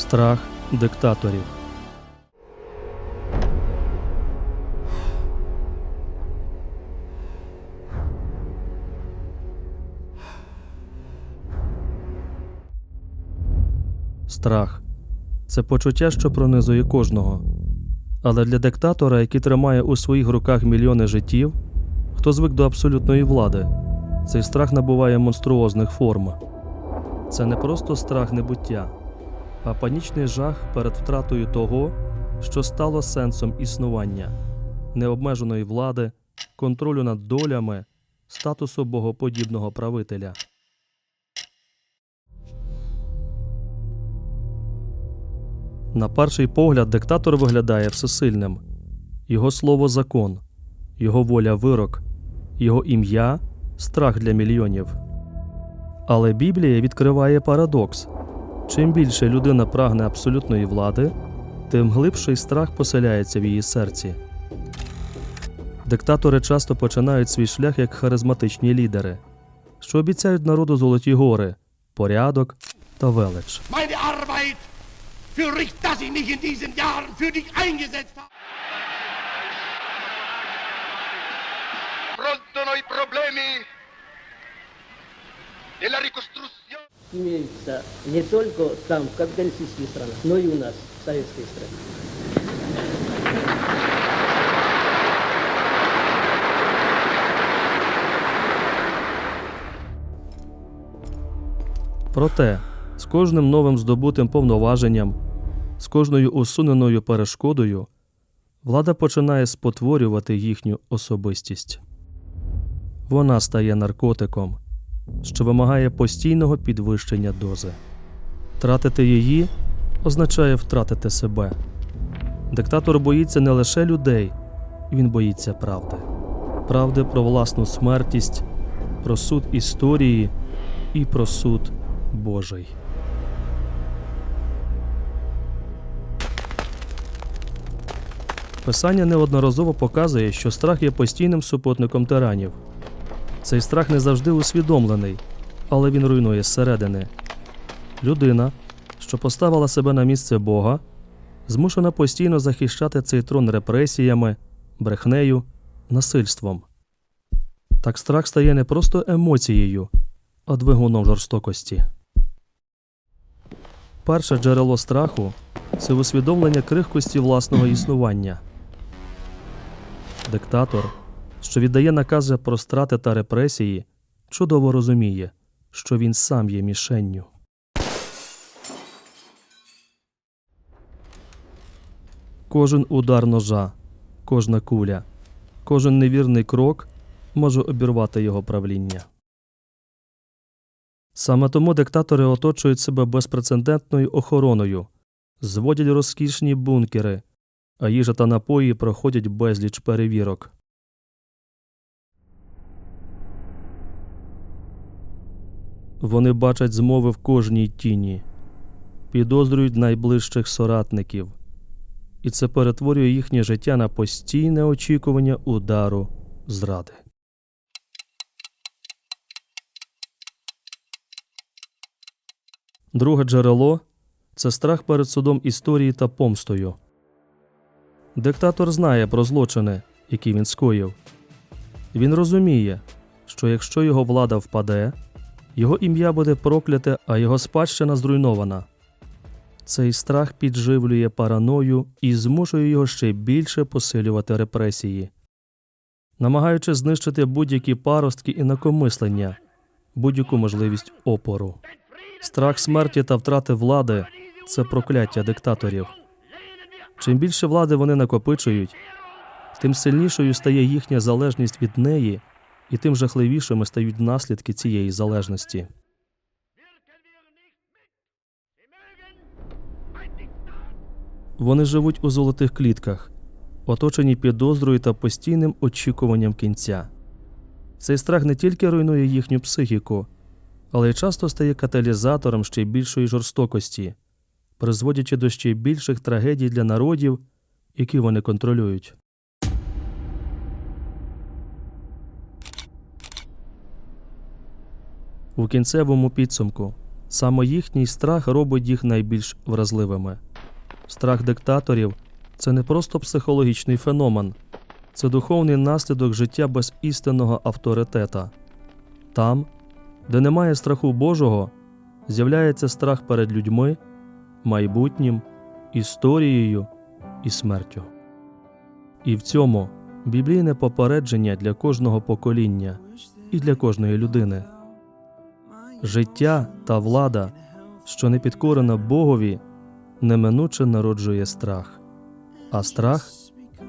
Страх диктаторів. Страх це почуття, що пронизує кожного. Але для диктатора, який тримає у своїх руках мільйони життів, хто звик до абсолютної влади, цей страх набуває монструозних форм. Це не просто страх небуття, а панічний жах перед втратою того, що стало сенсом існування, необмеженої влади, контролю над долями, статусу богоподібного правителя. На перший погляд, диктатор виглядає всесильним. Його слово закон, його воля вирок, його ім'я страх для мільйонів. Але Біблія відкриває парадокс: чим більше людина прагне абсолютної влади, тим глибший страх поселяється в її серці. Диктатори часто починають свій шлях як харизматичні лідери, що обіцяють народу золоті гори, порядок та велич. Problemi della ricostruzione. Имеются не только там, в капиталистических странах, но и у нас, в советской стране. Проте, з кожним новим здобутим повноваженням, з кожною усуненою перешкодою, влада починає спотворювати їхню особистість. Вона стає наркотиком, що вимагає постійного підвищення дози. Втратити її означає втратити себе. Диктатор боїться не лише людей, він боїться правди. Правди про власну смертість, про суд історії і про суд Божий. Писання неодноразово показує, що страх є постійним супутником тиранів. Цей страх не завжди усвідомлений, але він руйнує зсередини. Людина, що поставила себе на місце Бога, змушена постійно захищати цей трон репресіями, брехнею, насильством. Так страх стає не просто емоцією, а двигуном жорстокості. Перше джерело страху це усвідомлення крихкості власного існування. Диктатор, що віддає накази про страти та репресії, чудово розуміє, що він сам є мішенню. Кожен удар ножа, кожна куля, кожен невірний крок може обірвати його правління. Саме тому диктатори оточують себе безпрецедентною охороною, зводять розкішні бункери, а їжа та напої проходять безліч перевірок. Вони бачать змови в кожній тіні, підозрюють найближчих соратників, і це перетворює їхнє життя на постійне очікування удару зради. Друге джерело це страх перед судом історії та помстою. Диктатор знає про злочини, які він скоїв. Він розуміє, що якщо його влада впаде, його ім'я буде прокляте, а його спадщина зруйнована. Цей страх підживлює параною і змушує його ще більше посилювати репресії, намагаючи знищити будь-які паростки і накомислення, будь-яку можливість опору. Страх смерті та втрати влади це прокляття диктаторів. Чим більше влади вони накопичують, тим сильнішою стає їхня залежність від неї, і тим жахливішими стають наслідки цієї залежності. Вони живуть у золотих клітках, оточені підозрою та постійним очікуванням кінця. Цей страх не тільки руйнує їхню психіку, але й часто стає каталізатором ще більшої жорстокості, призводячи до ще більших трагедій для народів, які вони контролюють. У кінцевому підсумку Саме їхній страх робить їх найбільш вразливими. Страх диктаторів це не просто психологічний феномен, це духовний наслідок життя без істинного авторитета. Там, де немає страху Божого, з'являється страх перед людьми, майбутнім, історією і смертю. І в цьому біблійне попередження для кожного покоління і для кожної людини. Життя та влада, що не підкорена Богові, неминуче народжує страх, а страх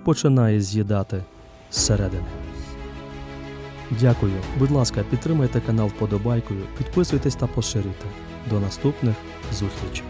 починає з'їдати зсередини. Дякую. Будь ласка, підтримайте канал вподобайкою, підписуйтесь та поширюйте. До наступних зустрічей.